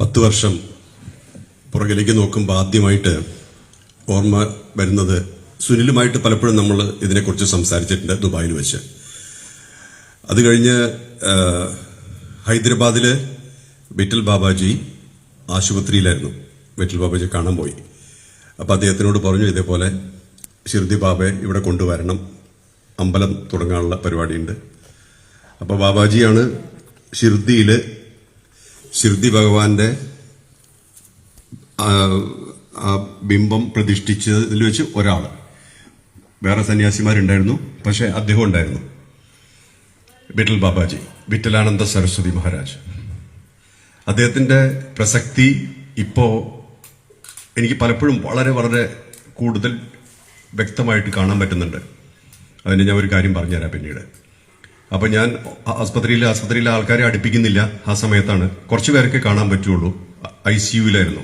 പത്ത് വർഷം പുറകിലേക്ക് നോക്കുമ്പോൾ ആദ്യമായിട്ട് ഓർമ്മ വരുന്നത് സുനിലുമായിട്ട് പലപ്പോഴും നമ്മൾ ഇതിനെക്കുറിച്ച് സംസാരിച്ചിട്ടുണ്ട് ദുബായിൽ വെച്ച്. അത് കഴിഞ്ഞ് ഹൈദരാബാദിൽ വിറ്റൽ ബാബാജി ആശുപത്രിയിലായിരുന്നു. വിറ്റൽ ബാബാജി കാണാൻ പോയി. അപ്പോൾ അദ്ദേഹത്തിനോട് പറഞ്ഞു ഇതേപോലെ ഷിർദി ബാബയെ ഇവിടെ കൊണ്ടുവരണം. അമ്പലം തുടങ്ങാനുള്ള പരിപാടിയുണ്ട്. അപ്പോൾ ബാബാജിയാണ് ഷിർദിയിൽ ഷിർദി ഭഗവാന്റെ ബിംബം പ്രതിഷ്ഠിച്ചതിൽ വെച്ച് ഒരാൾ വേറെ സന്യാസിമാരുണ്ടായിരുന്നു പക്ഷെ അദ്ദേഹം ഉണ്ടായിരുന്നു. വിട്ടൽ ബാബാജി വിട്ടലാനന്ദ സരസ്വതി മഹാരാജ്. അദ്ദേഹത്തിന്റെ പ്രസക്തി ഇപ്പോൾ എനിക്ക് പലപ്പോഴും വളരെ വളരെ കൂടുതൽ വ്യക്തമായിട്ട് കാണാൻ പറ്റുന്നുണ്ട്. അതിന് ഞാൻ ഒരു കാര്യം പറഞ്ഞുതരാം പിന്നീട്. അപ്പൊ ഞാൻ ആസ്പത്രിയിൽ ആസ്പത്രിയിലെ ആൾക്കാരെ അടുപ്പിക്കുന്നില്ല ആ സമയത്താണ്. കുറച്ചു പേരൊക്കെ കാണാൻ പറ്റുള്ളൂ. ഐ സി യുവിലായിരുന്നു.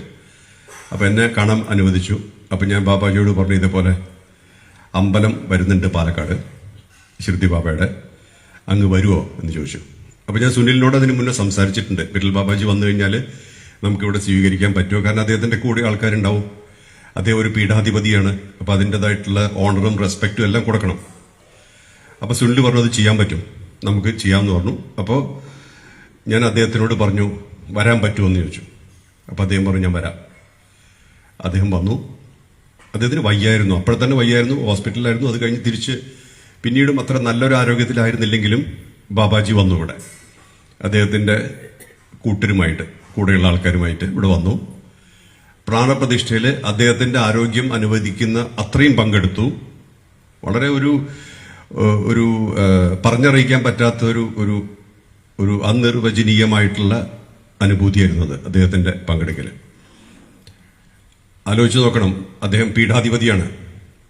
അപ്പൊ എന്നെ കാണാൻ അനുവദിച്ചു. അപ്പൊ ഞാൻ ബാബാജിയോട് പറഞ്ഞു ഇതേപോലെ അമ്പലം വരുന്നുണ്ട് പാലക്കാട് ശ്രുതി ബാബയുടെ. അങ്ങ് വരുമോ എന്ന് ചോദിച്ചു. അപ്പൊ ഞാൻ സുനിലിനോട് അതിന് മുന്നേ സംസാരിച്ചിട്ടുണ്ട്. വിരൽ ബാബാജി വന്നു കഴിഞ്ഞാൽ നമുക്കിവിടെ സ്വീകരിക്കാൻ പറ്റുമോ? കാരണം അദ്ദേഹത്തിന്റെ കൂടെ ആൾക്കാരുണ്ടാവും. അദ്ദേഹം ഒരു പീഠാധിപതിയാണ്. അപ്പൊ അതിന്റെതായിട്ടുള്ള ഓണറും റെസ്പെക്റ്റും എല്ലാം കൊടുക്കണം. അപ്പൊ സുനിൽ പറഞ്ഞു അത് ചെയ്യാൻ പറ്റും. നമുക്ക് ചെയ്യാമെന്ന് പറഞ്ഞു. അപ്പോൾ ഞാൻ അദ്ദേഹത്തിനോട് പറഞ്ഞു വരാൻ പറ്റുമോ എന്ന് ചോദിച്ചു. അപ്പോൾ അദ്ദേഹം പറഞ്ഞു ഞാൻ വരാം. അദ്ദേഹം വന്നു. അദ്ദേഹത്തിന് വയ്യായിരുന്നു. അപ്പോഴെ തന്നെ വയ്യായിരുന്നു. ഹോസ്പിറ്റലിലായിരുന്നു. അത് കഴിഞ്ഞ് തിരിച്ച് പിന്നീടും അത്ര നല്ലൊരു ആരോഗ്യത്തിലായിരുന്നില്ലെങ്കിലും ബാബാജി വന്നു ഇവിടെ. അദ്ദേഹത്തിന്റെ കൂട്ടരുമായിട്ട് കൂടെയുള്ള ആൾക്കാരുമായിട്ട് ഇവിടെ വന്നു. പ്രാണപ്രതിഷ്ഠയിൽ അദ്ദേഹത്തിന്റെ ആരോഗ്യം അനുവദിക്കുന്ന അത്രയും പങ്കെടുത്തു. വളരെ ഒരു ഒരു പറഞ്ഞറിയിക്കാൻ പറ്റാത്ത ഒരു ഒരു ഒരു അനിർവചനീയമായിട്ടുള്ള അനുഭൂതിയായിരുന്നു അത് അദ്ദേഹത്തിന്റെ പങ്കെടുക്കൽ ആലോചിച്ച് നോക്കണം. അദ്ദേഹം പീഠാധിപതിയാണ്.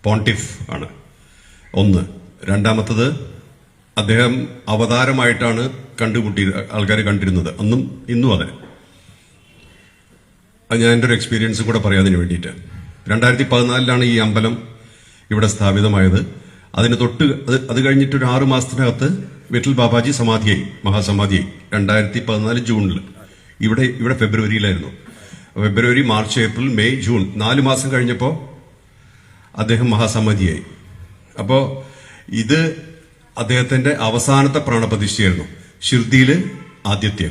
പോണ്ടിഫ് ആണ്. ഒന്ന്. രണ്ടാമത്തത് അദ്ദേഹം അവതാരമായിട്ടാണ് കണ്ടുമുട്ടി ആൾക്കാർ കണ്ടിരുന്നത്. അന്നും ഇന്നും അത്. ഞാൻ എന്റെ ഒരു എക്സ്പീരിയൻസ് കൂടെ പറയാതിന് വേണ്ടിയിട്ട്. രണ്ടായിരത്തി പതിനാലിലാണ് ഈ അമ്പലം ഇവിടെ സ്ഥാപിതമായത്. അതിന് തൊട്ട് അത് കഴിഞ്ഞിട്ട് ഒരു ആറു മാസത്തിനകത്ത് വിട്ടൽ ബാബാജി സമാധിയായി മഹാസമാധിയായി. രണ്ടായിരത്തി പതിനാല് ജൂണിൽ ഇവിടെ ഇവിടെ ഫെബ്രുവരിയിലായിരുന്നു. February March April May June നാല് മാസം കഴിഞ്ഞപ്പോൾ അദ്ദേഹം മഹാസമാധിയായി. അപ്പോൾ ഇത് അദ്ദേഹത്തിന്റെ അവസാനത്തെ പ്രാണപ്രതിഷ്ഠയായിരുന്നു. ഷിർദിയിൽ ആദ്യത്തെ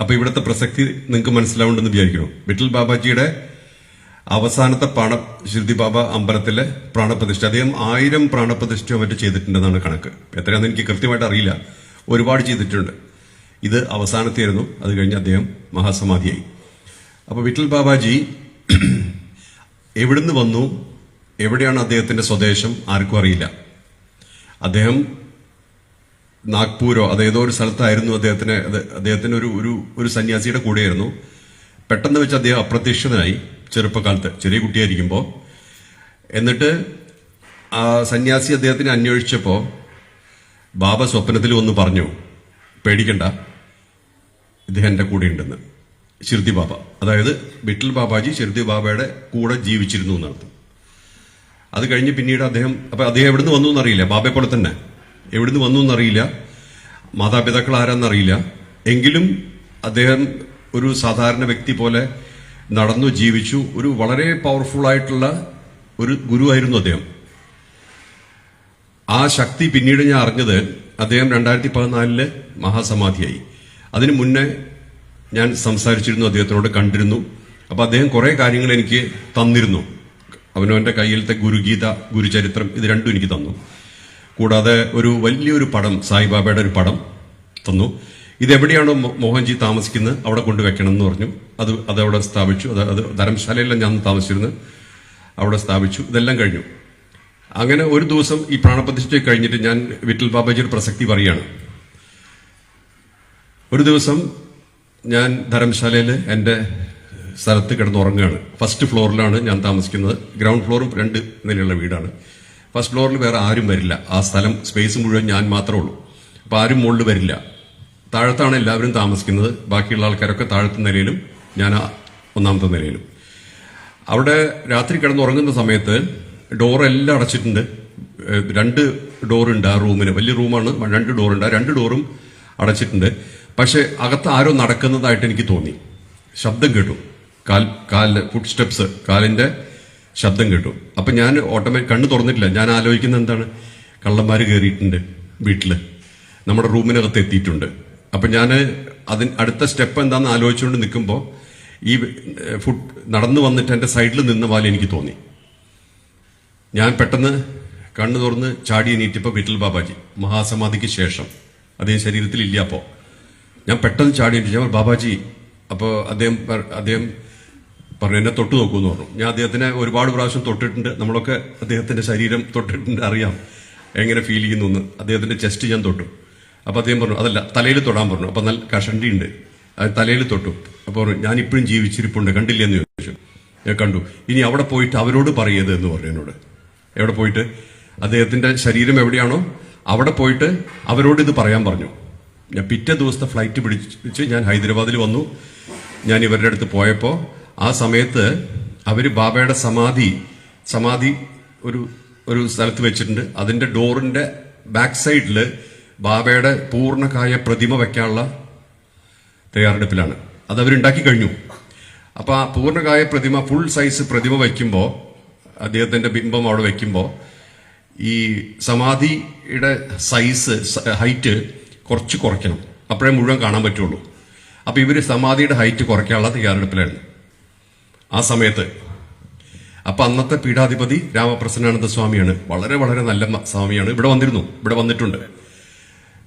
അപ്പോൾ ഇവിടുത്തെ പ്രസക്തി നിങ്ങൾക്ക് മനസ്സിലാവുണ്ടെന്ന് വിചാരിക്കുന്നു. വിട്ടൽ ബാബാജിയുടെ അവസാനത്തെ പ്രാണ ഷിർദി ബാബ അമ്പലത്തിലെ പ്രാണപ്രതിഷ്ഠ. അദ്ദേഹം ആയിരം പ്രാണപ്രതിഷ്ഠയോ മറ്റോ ചെയ്തിട്ടുണ്ടെന്നാണ് കണക്ക്. എത്രയാണെന്ന് എനിക്ക് കൃത്യമായിട്ട് അറിയില്ല. ഒരുപാട് ചെയ്തിട്ടുണ്ട്. ഇത് അവസാനത്തെയായിരുന്നു. അത് കഴിഞ്ഞ് അദ്ദേഹം മഹാസമാധിയായി. അപ്പോൾ വിട്ടൽ ബാബാജി എവിടുന്ന് വന്നു? എവിടെയാണ് അദ്ദേഹത്തിന്റെ സ്വദേശം? ആർക്കും അറിയില്ല. അദ്ദേഹം നാഗ്പൂരോ അത് ഏതോ ഒരു സ്ഥലത്തായിരുന്നു അദ്ദേഹത്തിന് അദ്ദേഹത്തിന് ഒരു ഒരു സന്യാസിയുടെ കൂടെയായിരുന്നു. പെട്ടെന്ന് വെച്ച് അദ്ദേഹം അപ്രത്യക്ഷനായി ചെറുപ്പകാലത്ത് ചെറിയ കുട്ടിയായിരിക്കുമ്പോൾ എന്നിട്ട് ആ സന്യാസി അദ്ദേഹത്തിനെ അന്വേഷിച്ചപ്പോൾ ബാബ സ്വപ്നത്തിൽ ഒന്ന് പറഞ്ഞു പേടിക്കണ്ട ഇദ്ദേഹം എന്റെ കൂടെ ഉണ്ടെന്ന് ഷിർദി ബാബ. അതായത് വിട്ടിൽ ബാബാജി ഷിർദി ബാബയുടെ കൂടെ ജീവിച്ചിരുന്നു എന്നർത്ഥം. അത് കഴിഞ്ഞ് പിന്നീട് അദ്ദേഹം അപ്പം അദ്ദേഹം എവിടുന്ന് വന്നു എന്നറിയില്ല ബാബയെ പോലെ തന്നെ. എവിടുന്ന് വന്നു എന്നറിയില്ല മാതാപിതാക്കൾ ആരാന്നറിയില്ല. എങ്കിലും അദ്ദേഹം ഒരു സാധാരണ വ്യക്തി പോലെ നടന്നു ജീവിച്ചു. ഒരു വളരെ പവർഫുൾ ആയിട്ടുള്ള ഒരു ഗുരുവായിരുന്നു അദ്ദേഹം. ആ ശക്തി പിന്നീട് ഞാൻ അറിഞ്ഞത് അദ്ദേഹം രണ്ടായിരത്തി പതിനാലിൽ മഹാസമാധിയായി. അതിനു മുന്നേ ഞാൻ സംസാരിച്ചിരുന്നു അദ്ദേഹത്തിനോട് കണ്ടിരുന്നു. അപ്പൊ അദ്ദേഹം കുറെ കാര്യങ്ങൾ എനിക്ക് തന്നിരുന്നു. അവനവന്റെ കയ്യിലത്തെ ഗുരുഗീത ഗുരുചരിത്രം ഇത് രണ്ടും എനിക്ക് തന്നു. കൂടാതെ ഒരു വലിയൊരു പടം സായിബാബയുടെ ഒരു പടം തന്നു. ഇതെവിടെയാണോ മോഹൻജി താമസിക്കുന്നത് അവിടെ കൊണ്ടുവെക്കണം എന്ന് പറഞ്ഞു. അത് അത് അവിടെ സ്ഥാപിച്ചു. അത് അത് ധർമ്മശാലയിലാണ് ഞാൻ താമസിച്ചിരുന്നു അവിടെ സ്ഥാപിച്ചു. ഇതെല്ലാം കഴിഞ്ഞു. അങ്ങനെ ഒരു ദിവസം ഈ പ്രാണപ്രതിഷ്ഠ കഴിഞ്ഞിട്ട് ഞാൻ വിറ്റൽ ബാബാജിയുടെ പ്രസക്തി പറയാണ് ഒരു ദിവസം ഞാൻ ധർമ്മശാലയിൽ എന്റെ സ്ഥലത്ത് കിടന്നുറങ്ങുകയാണ് ഫസ്റ്റ് ഫ്ലോറിലാണ് ഞാൻ താമസിക്കുന്നത്. ഗ്രൗണ്ട് ഫ്ലോറും രണ്ട് നിലയുള്ള വീടാണ്. ഫസ്റ്റ് ഫ്ലോറിൽ വേറെ ആരും വരില്ല. ആ സ്ഥലം സ്പേസ് മുഴുവൻ ഞാൻ മാത്രമേ ഉള്ളൂ. അപ്പോൾ ആരും മുകളിൽ വരില്ല. താഴത്താണ് എല്ലാവരും താമസിക്കുന്നത്. ബാക്കിയുള്ള ആൾക്കാരൊക്കെ താഴത്തെ നിലയിലും ഞാൻ ഒന്നാമത്തെ നിലയിലും. അവിടെ രാത്രി കിടന്നുറങ്ങുന്ന സമയത്ത് ഡോറെല്ലാം അടച്ചിട്ടുണ്ട്. രണ്ട് ഡോറുണ്ട് ആ റൂമിന്. വലിയ റൂമാണ് രണ്ട് ഡോറുണ്ട് ആ രണ്ട് ഡോറും അടച്ചിട്ടുണ്ട്. പക്ഷെ അകത്ത് ആരോ നടക്കുന്നതായിട്ട് എനിക്ക് തോന്നി. ശബ്ദം കേട്ടു. കാൽ കാലിന്റെ ഫുഡ് സ്റ്റെപ്സ് കാലിന്റെ ശബ്ദം കേട്ടു. അപ്പം ഞാൻ ഓട്ടോമാറ്റിക് കണ്ണ് തുറന്നിട്ടില്ല. ഞാൻ ആലോചിക്കുന്നത് എന്താണ്? കള്ളന്മാർ കയറിയിട്ടുണ്ട് വീട്ടിൽ നമ്മുടെ റൂമിനകത്ത് എത്തിയിട്ടുണ്ട്. അപ്പൊ ഞാൻ അതിന് അടുത്ത സ്റ്റെപ്പ് എന്താണെന്ന് ആലോചിച്ചുകൊണ്ട് നിൽക്കുമ്പോൾ ഈ ഫുഡ് നടന്നു വന്നിട്ട് എന്റെ സൈഡിൽ നിന്ന പോലെ എനിക്ക് തോന്നി. ഞാൻ പെട്ടെന്ന് കണ്ണു തുറന്ന് ചാടി എണീറ്റപ്പോൾ വിട്ടൽ ബാബാജി മഹാസമാധിക്ക് ശേഷം. അദ്ദേഹം ശരീരത്തിൽ ഇല്ല അപ്പോ. ഞാൻ പെട്ടെന്ന് ചാടി എണീറ്റ് ബാബാജി അപ്പോൾ അദ്ദേഹം അദ്ദേഹം പറഞ്ഞു എന്നെ തൊട്ട് നോക്കൂ എന്ന് പറഞ്ഞു. ഞാൻ അദ്ദേഹത്തിനെ ഒരുപാട് പ്രാവശ്യം തൊട്ടിട്ടുണ്ട്. നമ്മളൊക്കെ അദ്ദേഹത്തിന്റെ ശരീരം തൊട്ടിട്ടുണ്ട് അറിയാം. എങ്ങനെ ഫീൽ ചെയ്യുന്നു അദ്ദേഹത്തിന്റെ ചെസ്റ്റ് ഞാൻ തൊട്ടു. അപ്പൊ അദ്ദേഹം പറഞ്ഞു അതല്ല തലയിൽ തൊടാൻ പറഞ്ഞു. അപ്പൊ നല്ല കഷണ്ടി ഉണ്ട് അത് തലയിൽ തൊട്ടു. അപ്പൊ പറഞ്ഞു ഞാൻ ഇപ്പോഴും ജീവിച്ചിരിപ്പുണ്ട് കണ്ടില്ലെന്ന് ചോദിച്ചു. ഞാൻ കണ്ടു. ഇനി അവിടെ പോയിട്ട് അവരോട് പറയത് എന്ന് പറഞ്ഞു എന്നോട്. എവിടെ പോയിട്ട്? അദ്ദേഹത്തിന്റെ ശരീരം എവിടെയാണോ? അവിടെ പോയിട്ട് അവരോട് ഇത് പറയാൻ പറഞ്ഞു. ഞാൻ പിറ്റേ ദിവസത്തെ ഫ്ലൈറ്റ് പിടിച്ച് ഞാൻ ഹൈദരാബാദിൽ വന്നു. ഞാൻ ഇവരുടെ അടുത്ത് പോയപ്പോൾ ആ സമയത്ത് അവർ ബാബയുടെ സമാധി സമാധി ഒരു ഒരു സ്ഥലത്ത് വെച്ചിട്ടുണ്ട്. അതിന്റെ ഡോറിന്റെ ബാക്ക് സൈഡിൽ ബാബയുടെ പൂർണകായ പ്രതിമ വയ്ക്കാനുള്ള തയ്യാറെടുപ്പിലാണ്. അത് അവരുണ്ടാക്കി കഴിഞ്ഞു. അപ്പോൾ ആ പൂർണകായ പ്രതിമ ഫുൾ സൈസ് പ്രതിമ വയ്ക്കുമ്പോൾ അദ്ദേഹത്തിന്റെ ബിംബം അവിടെ വയ്ക്കുമ്പോൾ ഈ സമാധിയുടെ സൈസ് ഹൈറ്റ് കുറച്ച് കുറയ്ക്കണം. അപ്പോഴേ മുഴുവൻ കാണാൻ പറ്റുള്ളൂ. അപ്പോൾ ഇവർ സമാധിയുടെ ഹൈറ്റ് കുറയ്ക്കാനുള്ള തയ്യാറെടുപ്പിലായിരുന്നു ആ സമയത്ത് അപ്പൊ അന്നത്തെ പീഠാധിപതി രാമപ്രസന്നാനന്ദ സ്വാമിയാണ് വളരെ വളരെ നല്ല സ്വാമിയാണ് ഇവിടെ വന്നിരുന്നു ഇവിടെ വന്നിട്ടുണ്ട്.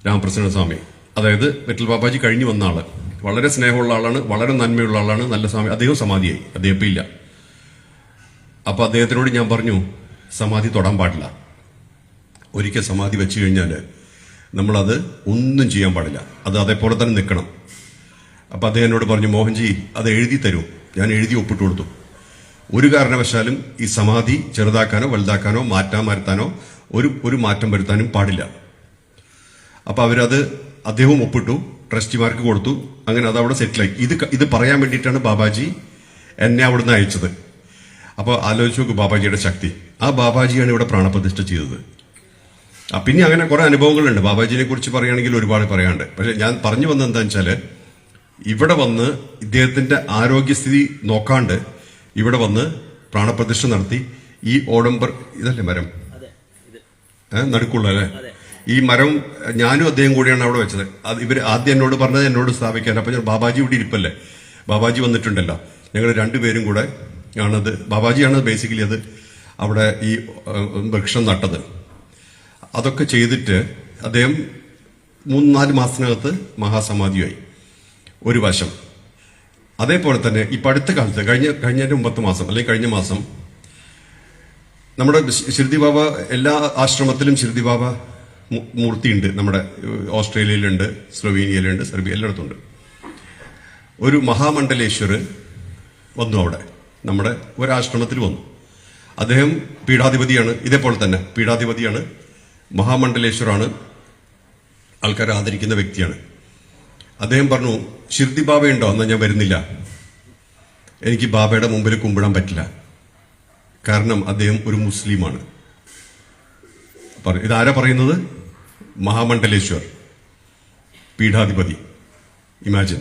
രാമപ്രസന്ന സ്വാമി. അതായത് വിട്ടൽ ബാബാജി കഴിഞ്ഞു വന്ന ആൾ. വളരെ സ്നേഹമുള്ള ആളാണ് വളരെ നന്മയുള്ള ആളാണ് നല്ല സ്വാമി. അദ്ദേഹം സമാധിയായി. അദ്ദേഹം ഇപ്പം ഇല്ല. അപ്പൊ അദ്ദേഹത്തിനോട് ഞാൻ പറഞ്ഞു സമാധി തൊടാൻ പാടില്ല. ഒരിക്കൽ സമാധി വെച്ച് കഴിഞ്ഞാൽ നമ്മളത് ഒന്നും ചെയ്യാൻ പാടില്ല. അത് അതേപോലെ തന്നെ നിൽക്കണം. അപ്പൊ അദ്ദേഹം എന്നോട് പറഞ്ഞു മോഹൻജി അത് എഴുതി തരൂ. ഞാൻ എഴുതി ഒപ്പിട്ട് കൊടുത്തു. ഒരു കാരണവശാലും ഈ സമാധി ചെറുതാക്കാനോ വലുതാക്കാനോ മാറ്റാൻ വരുത്താനോ ഒരു ഒരു മാറ്റം വരുത്താനും പാടില്ല. അപ്പൊ അവരത് അദ്ദേഹവും ഒപ്പിട്ടു ട്രസ്റ്റിമാർക്ക് കൊടുത്തു. അങ്ങനെ അത് അവിടെ സെറ്റിലായി ഇത് ഇത് പറയാൻ വേണ്ടിയിട്ടാണ് ബാബാജി എന്നെ അവിടുന്ന് അയച്ചത്. അപ്പോൾ ആലോചിച്ച് നോക്കൂ ബാബാജിയുടെ ശക്തി. ആ ബാബാജിയാണ് ഇവിടെ പ്രാണപ്രതിഷ്ഠ ചെയ്തത്. ആ, പിന്നെ അങ്ങനെ കുറെ അനുഭവങ്ങളുണ്ട്. ബാബാജിനെ കുറിച്ച് പറയുകയാണെങ്കിൽ ഒരുപാട് പറയാനുണ്ട്. പക്ഷെ ഞാൻ പറഞ്ഞു വന്നത് എന്താണെന്ന് വെച്ചാൽ ഇവിടെ വന്ന് ഇദ്ദേഹത്തിന്റെ ആരോഗ്യസ്ഥിതി നോക്കാണ്ട് ഇവിടെ വന്ന് പ്രാണപ്രതിഷ്ഠ നടത്തി ഈ ഓടംബർ ഇതല്ലേ മരം? നടുക്കുള്ള അല്ലേ? ഈ മരം ഞാനും അദ്ദേഹം കൂടിയാണ് അവിടെ വെച്ചത്. അത് ഇവർ ആദ്യം എന്നോട് പറഞ്ഞത് എന്നോട് സ്ഥാപിക്കാൻ. അപ്പം ഞാൻ ബാബാജി ഇവിടെ ഇരിപ്പല്ലേ? ബാബാജി വന്നിട്ടുണ്ടല്ലോ. ഞങ്ങൾ രണ്ടുപേരും കൂടെ ആണത് ബാബാജിയാണ് ബേസിക്കലി അത് അവിടെ ഈ വൃക്ഷം നട്ടത്. അതൊക്കെ ചെയ്തിട്ട് അദ്ദേഹം മൂന്ന് നാല് മാസത്തിനകത്ത് മഹാസമാധിയായി. ഒരു വശം. അതേപോലെ തന്നെ ഈ അടുത്ത കാലത്ത് കഴിഞ്ഞ കഴിഞ്ഞ മുമ്പത്തെ മാസം അല്ലെങ്കിൽ കഴിഞ്ഞ മാസം നമ്മുടെ ശ്രുതി ബാബ എല്ലാ ആശ്രമത്തിലും ശ്രുതി ബാബ മൂർത്തിയുണ്ട്. നമ്മുടെ ഓസ്ട്രേലിയയിലുണ്ട് സ്ലൊവീനിയയിലുണ്ട് സെർബിയ എല്ലായിടത്തുണ്ട് ഒരു മഹാമണ്ഡലേശ്വർ വന്നു അവിടെ. നമ്മുടെ ഒരാശ്രമത്തിൽ വന്നു. അദ്ദേഹം പീഠാധിപതിയാണ്. ഇതേപോലെ തന്നെ പീഠാധിപതിയാണ് മഹാമണ്ഡലേശ്വറാണ് ആൾക്കാരെ ആദരിക്കുന്ന വ്യക്തിയാണ്. അദ്ദേഹം പറഞ്ഞു ഷിർദി ഉണ്ടോ എന്നാൽ ഞാൻ വരുന്നില്ല. എനിക്ക് ബാബയുടെ മുമ്പിൽ കുമ്പിടാൻ പറ്റില്ല. കാരണം അദ്ദേഹം ഒരു മുസ്ലിമാണ്. പറ- ഇതാരാ പറയുന്നത്? മഹാമണ്ഡലേശ്വർ. പീഠാധിപതി. ഇമാജിൻ.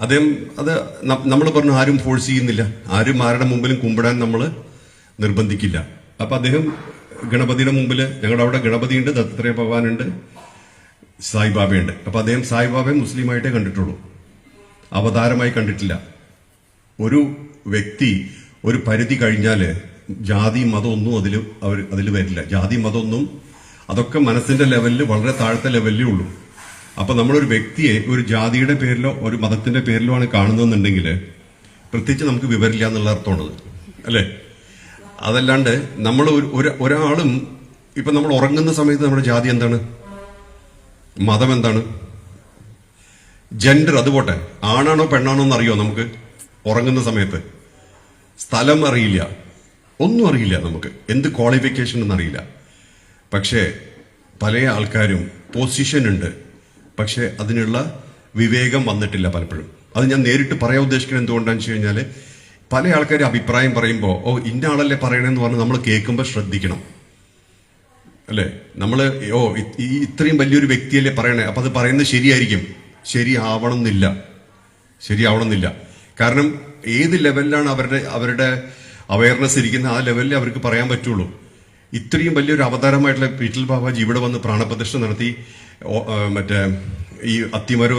അദ്ദേഹം അത് നമ്മൾ പറഞ്ഞു ആരും ഫോഴ്സ് ചെയ്യുന്നില്ല. ആരും ആരുടെ മുമ്പിലും കുമ്പിടാൻ നമ്മൾ നിർബന്ധിക്കില്ല. അപ്പൊ അദ്ദേഹം ഗണപതിയുടെ മുമ്പിൽ ഞങ്ങളുടെ അവിടെ ഗണപതിയുണ്ട് ദത്തത്രേയ ഭഗവാനുണ്ട് സായിബാബയുണ്ട് അപ്പൊ അദ്ദേഹം സായിബാബയെ മുസ്ലിമായിട്ടേ കണ്ടിട്ടുള്ളൂ. അവതാരമായി കണ്ടിട്ടില്ല. ഒരു വ്യക്തി ഒരു പരിധി കഴിഞ്ഞാൽ ജാതി മതമൊന്നും അതിൽ അവർ അതിൽ വരില്ല. ജാതി മതമൊന്നും അതൊക്കെ മനസ്സിന്റെ ലെവലിൽ വളരെ താഴത്തെ ലെവലിലേ ഉള്ളൂ. അപ്പൊ നമ്മളൊരു വ്യക്തിയെ ഒരു ജാതിയുടെ പേരിലോ ഒരു മതത്തിന്റെ പേരിലോ ആണ് കാണുന്നതെന്നുണ്ടെങ്കിൽ പ്രത്യേകിച്ച് നമുക്ക് വിവരില്ല എന്നുള്ള അർത്ഥമാണത്. അല്ലേ? അതല്ലാണ്ട് നമ്മൾ ഒരു- ഒരു- ഒരാളും ഇപ്പൊ നമ്മൾ ഉറങ്ങുന്ന സമയത്ത് നമ്മുടെ ജാതി എന്താണ്? മതം എന്താണ്? ജെൻഡർ അത് പോട്ടെ ആണാണോ പെണ്ണാണോ എന്ന് അറിയോ നമുക്ക്? ഉറങ്ങുന്ന സമയത്ത്. സ്ഥലം അറിയില്ല. ഒന്നും അറിയില്ല നമുക്ക്. എന്ത് ക്വാളിഫിക്കേഷൻ എന്നറിയില്ല. പക്ഷേ പല ആൾക്കാരും പൊസിഷൻ ഉണ്ട് പക്ഷേ അതിനുള്ള വിവേകം വന്നിട്ടില്ല പലപ്പോഴും. അത് ഞാൻ നേരിട്ട് പറയാൻ ഉദ്ദേശിക്കുന്നത് എന്തുകൊണ്ടാണെന്ന് വെച്ച് കഴിഞ്ഞാൽ പല ആൾക്കാർ അഭിപ്രായം പറയുമ്പോൾ ഓ ഇന്ന ആളല്ലേ പറയണമെന്ന് പറഞ്ഞ് നമ്മൾ കേൾക്കുമ്പോൾ ശ്രദ്ധിക്കണം. അല്ലേ? നമ്മൾ ഓ ഈ ഇത്രയും വലിയൊരു വ്യക്തിയല്ലേ പറയണേ? അപ്പം അത് പറയുന്നത് ശരിയായിരിക്കും. ശരിയാവണം എന്നില്ല ശരിയാവണം എന്നില്ല കാരണം ഏത് ലെവലിലാണ് അവരുടെ അവരുടെ അവയർനെസ് ഇരിക്കുന്ന ആ ലെവലിൽ അവർക്ക് പറയാൻ പറ്റുള്ളൂ. ഇത്രയും വലിയൊരു അവതാരമായിട്ടുള്ള പീറ്റൽ ബാബാജി ഇവിടെ വന്ന് പ്രാണപ്രതിഷ്ഠ നടത്തി മറ്റേ ഈ അത്തിമരോ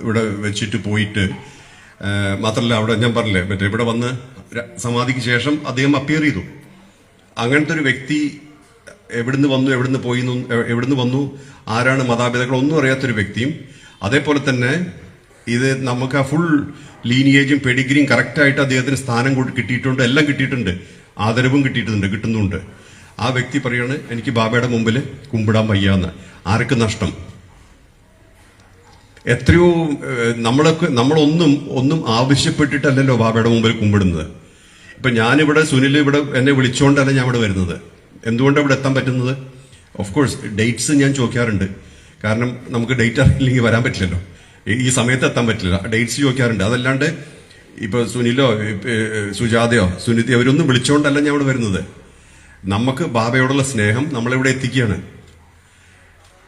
ഇവിടെ വെച്ചിട്ട് പോയിട്ട് മാത്രമല്ല അവിടെ ഞാൻ പറഞ്ഞില്ലേ മറ്റേ ഇവിടെ വന്ന് സമാധിക്ക് ശേഷം അദ്ദേഹം അപ്പിയർ ചെയ്തു. അങ്ങനത്തെ ഒരു വ്യക്തി എവിടുന്ന് വന്നു എവിടുന്ന് പോയി എവിടുന്ന് വന്നു ആരാണ് മാതാപിതാക്കൾ ഒന്നും അറിയാത്തൊരു വ്യക്തിയും അതേപോലെ തന്നെ ഇത് നമുക്ക് ആ ഫുൾ ലീനിയേജും പെഡിഗ്രിയും കറക്റ്റായിട്ട് അദ്ദേഹത്തിന് സ്ഥാനം കൊടു- കിട്ടിയിട്ടുണ്ട് എല്ലാം കിട്ടിയിട്ടുണ്ട് ആദരവും കിട്ടിയിട്ടുണ്ട് കിട്ടുന്നുണ്ട്. ആ വ്യക്തി പറയാണ് എനിക്ക് ബാബയുടെ മുമ്പിൽ കുമ്പിടാൻ വയ്യാന്ന്. ആർക്ക് നഷ്ടം? എത്രയോ നമ്മളൊക്കെ നമ്മളൊന്നും ഒന്നും ആവശ്യപ്പെട്ടിട്ടല്ലല്ലോ ബാബയുടെ മുമ്പിൽ കുമ്പിടുന്നത്. ഇപ്പൊ ഞാനിവിടെ സുനിൽ ഇവിടെ എന്നെ വിളിച്ചുകൊണ്ടല്ല ഞാൻ ഇവിടെ വരുന്നത്. എന്തുകൊണ്ടാണ് ഇവിടെ എത്താൻ പറ്റുന്നത്? ഓഫ് കോഴ്സ് ഡേറ്റ്സ് ഞാൻ ചോദിക്കാറുണ്ട്. കാരണം നമുക്ക് ഡേറ്റ് അറിയില്ലെങ്കിൽ വരാൻ പറ്റില്ലല്ലോ. ഈ- സമയത്ത് എത്താൻ പറ്റില്ല. ഡേറ്റ്സ് ചോദിക്കാറുണ്ട്. അതല്ലാണ്ട് ഇപ്പൊ സുനിലോ സുജാതയോ സുനിതി അവരൊന്നും വിളിച്ചുകൊണ്ടല്ല ഞാൻ ഇവിടെ വരുന്നത്. നമുക്ക് ബാബയോടുള്ള സ്നേഹം നമ്മളിവിടെ എത്തിക്കുകയാണ്.